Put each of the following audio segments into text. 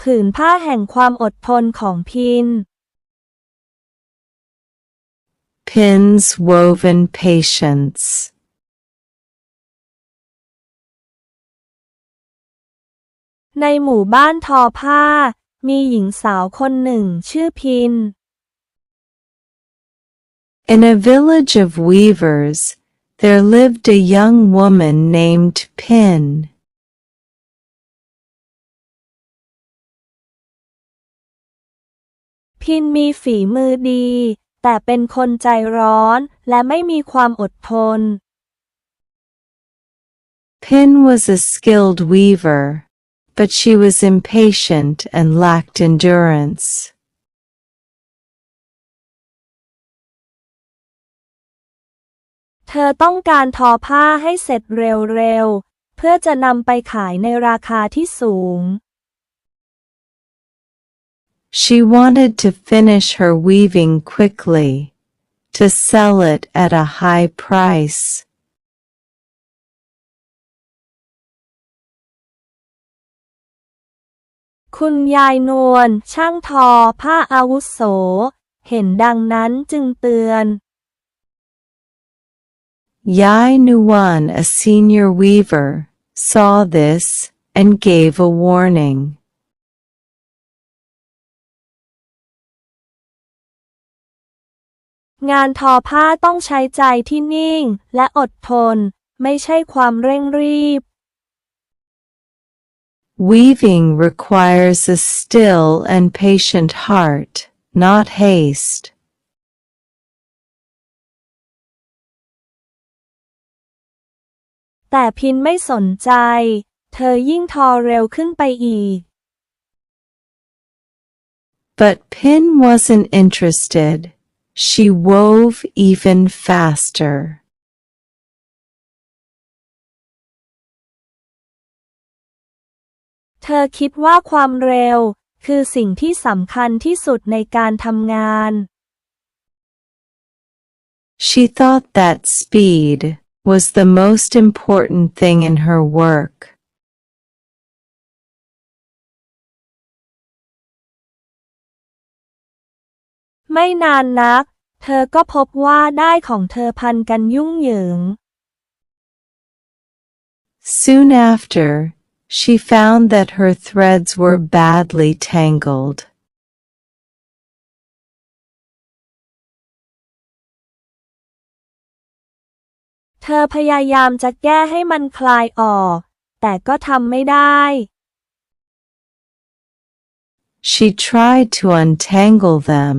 ผืนผ้าแห่งความอดทนของพิน Pin's woven patience. ในหมู่บ้านทอผ้า มีหญิงสาวคนหนึ่งชื่อพิน In a village of weavers, there lived a young woman named Pin. พินมีฝีมือดี แต่เป็นคนใจร้อนและไม่มีความอดทน Pin was a skilled weaver, but she was impatient and lacked endurance. เธอต้องการทอผ้าให้เสร็จเร็วๆ เพื่อจะนำไปขายในราคาที่สูง She wanted to finish her weaving quickly, to sell it at a high price. คุณยายนวลช่างทอผ้าอาวุโสเห็นดังนั้นจึงเตือน Yai Nuwan, a senior weaver, saw this and gave a warning. งานทอผ้าต้องใช้ใจที่นิ่งและอดทน ไม่ใช่ความเร่งรีบ Weaving requires a still and patient heart, not haste. แต่พินไม่สนใจ เธอยิ่งทอเร็วขึ้นไปอีก But Pin wasn't interested. She wove even faster. เธอคิดว่าความเร็วคือสิ่งที่สำคัญที่สุดในการทำงาน She thought that speed was the most important thing in her work. ไม่นานนัก เธอก็พบว่าได้ของเธอพันกันยุ่งเหยิง Soon after, she found that her threads were badly tangled. เธอพยายามจะแก้ให้มันคลายออก แต่ก็ทำไม่ได้ She tried to untangle them,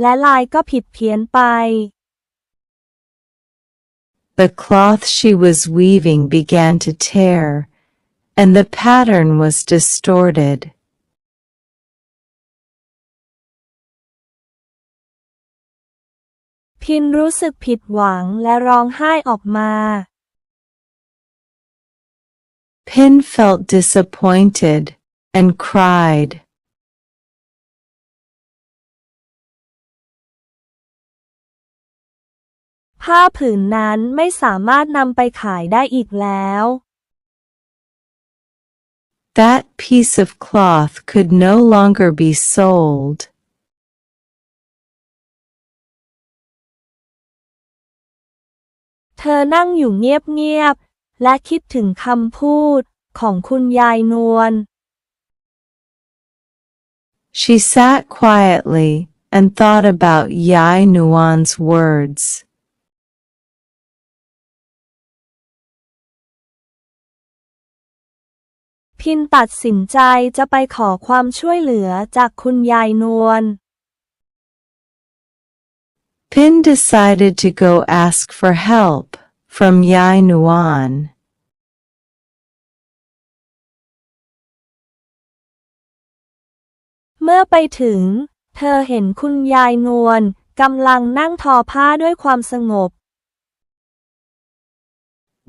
และลายก็ผิดเพี้ยนไป The cloth she was weaving began to tear, and the pattern was distorted. พินรู้สึกผิดหวังและร้องไห้ออกมา Pin felt disappointed and cried. ผ้าผืนนั้นไม่สามารถนำไปขายได้อีกแล้ว That piece of cloth could no longer be sold. เธอนั่งอยู่เงียบๆ และคิดถึงคำพูดของคุณยายนวล She sat quietly and thought about Yai Nuan's words. พินตัดสินใจจะไปขอความช่วยเหลือจากคุณยายนวล Pin decided to go ask for help from Yai Nuan.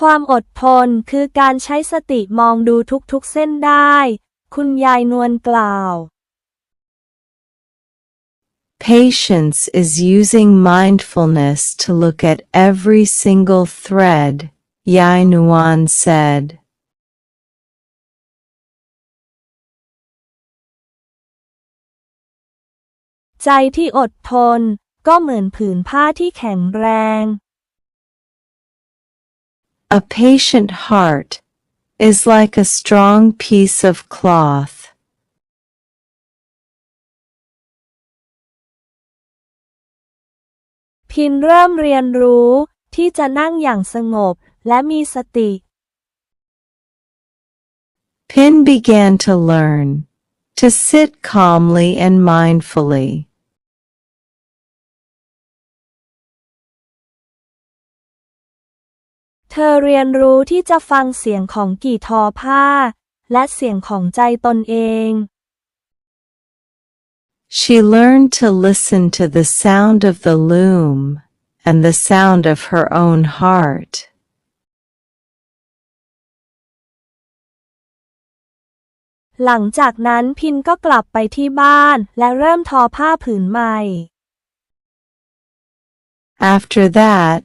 ความอดทนคือการใช้สติมองดูทุกๆเส้นได้ คุณยายนวลกล่าว Patience is using mindfulness to look at every single thread, Yai Nuan said. ใจที่อดทนก็เหมือนผืนผ้าที่แข็งแรง A patient heart is like a strong piece of cloth. พินเริ่มเรียนรู้ที่จะนั่งอย่างสงบและมีสติ Pin began to learn to sit calmly and mindfully. เธอเรียนรู้ที่จะฟังเสียงของกี่ทอผ้า และเสียงของใจตนเอง She learned to listen to the sound of the loom and the sound of her own heart. หลังจากนั้นพินก็กลับไปที่บ้านและเริ่มทอผ้าผืนใหม่ After that,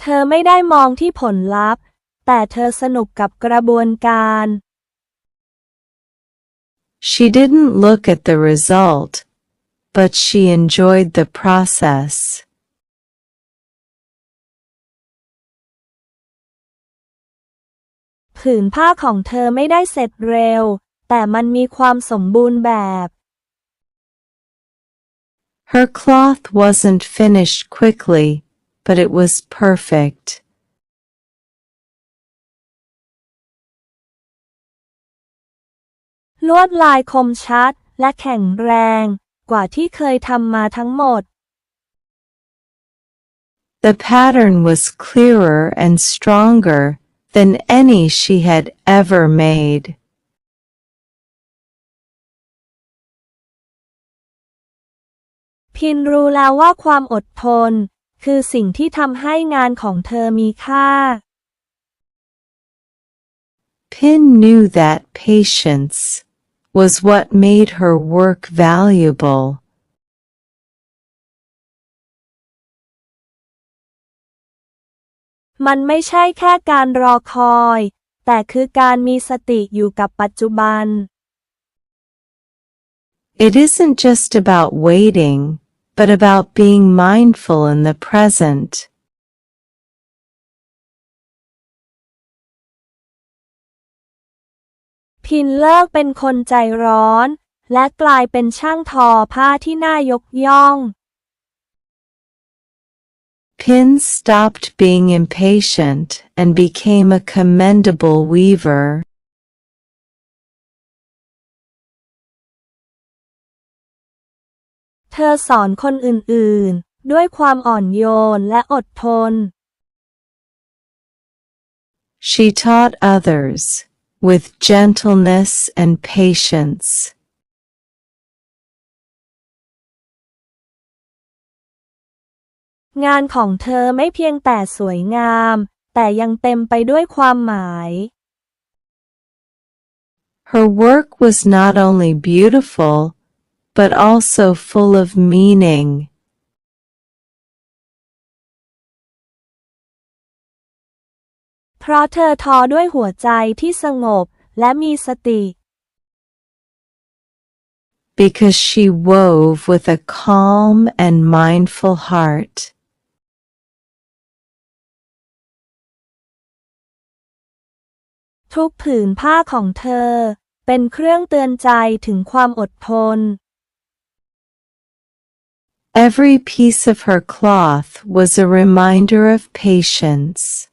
เธอไม่ได้มองที่ผลลัพธ์ แต่เธอสนุกกับกระบวนการ She didn't look at the result, but she enjoyed the process. ผืนผ้าของเธอไม่ได้เสร็จเร็ว แต่มันมีความสมบูรณ์แบบ Her cloth wasn't finished quickly, but it was perfect. ลวดลายคมชัดและแข็งแรง กว่าที่เคยทำมาทั้งหมด The pattern was clearer and stronger than any she had ever made. พินรู้แล้วว่าความอดทน คือสิ่งที่ทำให้งานของเธอมีค่า Pin knew that patience was what made her work valuable. มันไม่ใช่แค่การรอคอย แต่คือการมีสติอยู่กับปัจจุบัน It isn't just about waiting, but about being mindful in the present. พินเลิกเป็นคนใจร้อน และกลายเป็นช่างทอผ้าที่น่ายกย่อง Pin stopped being impatient and became a commendable weaver. เธอสอนคนอื่นๆ ด้วยความอ่อนโยนและอดทน She taught others with gentleness and patience. งานของเธอไม่เพียงแต่สวยงาม แต่ยังเต็มไปด้วยความหมาย Her work was not only beautiful, but also full of meaning. เพราะเธอทอด้วยหัวใจที่สงบและมีสติ because she wove with a calm and mindful heart. ทุกผืนผ้าของเธอ เป็นเครื่องเตือนใจถึงความอดทน Every piece of her cloth was a reminder of patience.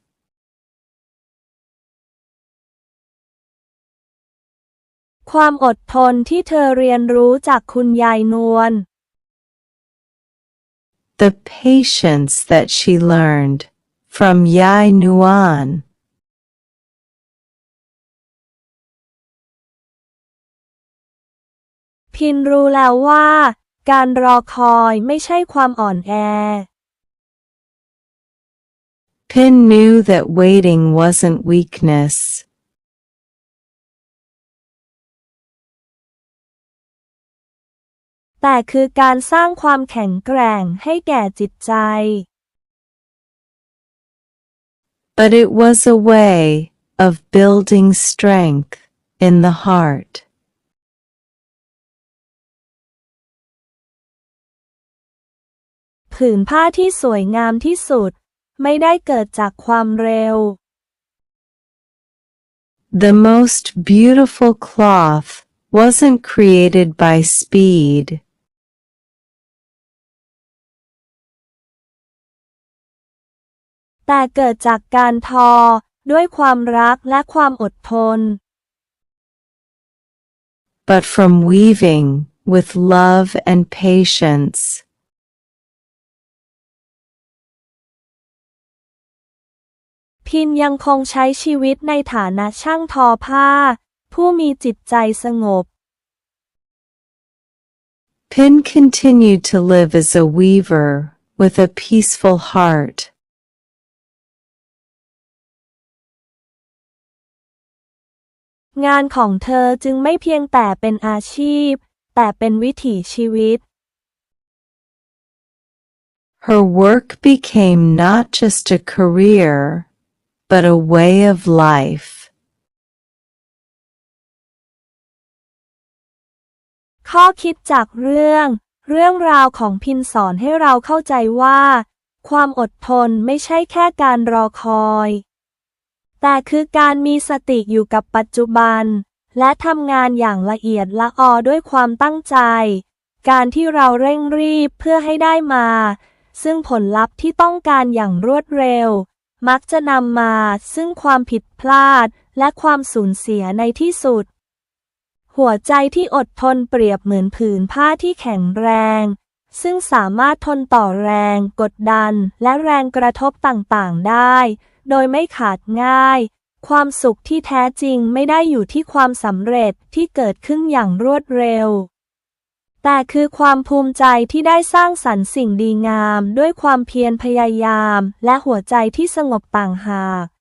ความอดทนที่เธอเรียนรู้จากคุณยายนวล The patience that she learned from Yai Nuan. พินรู้แล้วว่า การรอคอยไม่ใช่ความอ่อนแอ Pin knew that waiting wasn't weakness. แต่คือการสร้างความแข็งแกร่งให้แก่จิตใจ But it was a way of building strength in the heart. ผืนผ้าที่สวยงามที่สุด ไม่ได้เกิดจากความเร็ว The most beautiful cloth wasn't created by speed. แต่เกิดจากการทอ ด้วยความรักและความอดทน but from weaving with love and patience. พินยังคงใช้ชีวิตในฐานะช่างทอผ้า ผู้มีจิตใจสงบ Pin continued to live as a weaver with a peaceful heart. งานของเธอจึงไม่เพียงแต่เป็นอาชีพ แต่เป็นวิถีชีวิต Her work became not just a career, but a way of life. ข้อคิดจากเรื่อง เรื่องราวของพินสอนให้เราเข้าใจว่า ความอดทนไม่ใช่แค่การรอคอย แต่คือการมีสติอยู่กับปัจจุบัน และทำงานอย่างละเอียดละออด้วยความตั้งใจ การที่เราเร่งรีบเพื่อให้ได้มา ซึ่งผลลัพธ์ที่ต้องการอย่างรวดเร็ว มักจะนำมาซึ่งความผิดพลาดและความสูญเสียในที่สุด หัวใจที่อดทนเปรียบเหมือนผืนผ้าที่แข็งแรง ซึ่งสามารถทนต่อแรง กดดัน และแรงกระทบต่างๆได้ โดยไม่ขาดง่าย ความสุขที่แท้จริงไม่ได้อยู่ที่ความสำเร็จที่เกิดขึ้นอย่างรวดเร็ว แต่คือความภูมิใจที่ได้สร้างสรรค์สิ่งดีงาม ด้วยความเพียรพยายาม และหัวใจที่สงบต่างหาก